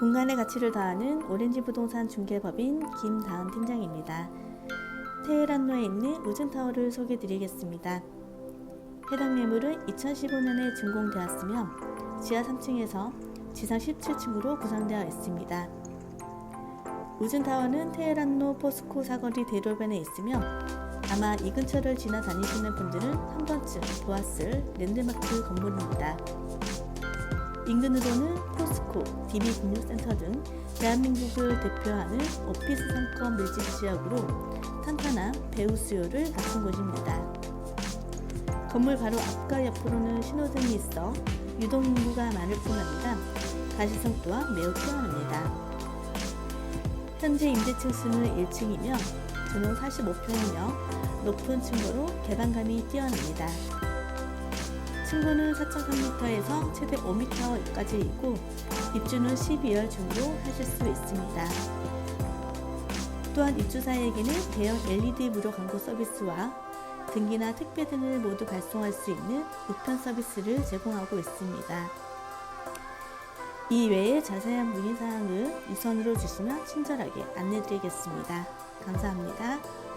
공간의 가치를 더하는 오렌지 부동산 중개법인 김다은 팀장입니다. 테헤란로에 있는 우즌타워를 소개드리겠습니다. 해당 매물은 2015년에 준공되었으며 지하 3층에서 지상 17층으로 구성되어 있습니다. 우즌타워는 테헤란로 포스코 사거리 대로변에 있으며 아마 이 근처를 지나 다니시는 분들은 한 번쯤 보았을 랜드마크 건물입니다. 인근으로는 포스코, DB금융센터 등 대한민국을 대표하는 오피스 상권 밀집 지역으로 탄탄한 배우 수요를 갖춘 곳입니다. 건물 바로 앞과 옆으로는 신호등이 있어 유동 인구가 많을 뿐 아니라 가시성 또한 매우 뛰어납니다. 현재 임대층 수는 1층이며 전용 45평이며 높은 층고로 개방감이 뛰어납니다. 층고는 4.3m에서 최대 5m까지 있고 입주는 12월 중으로 하실 수 있습니다. 또한 입주자에게는 대형 LED 무료 광고 서비스와 등기나 택배 등을 모두 발송할 수 있는 우편 서비스를 제공하고 있습니다. 이 외에 자세한 문의사항은 우선으로 주시면 친절하게 안내드리겠습니다. 감사합니다.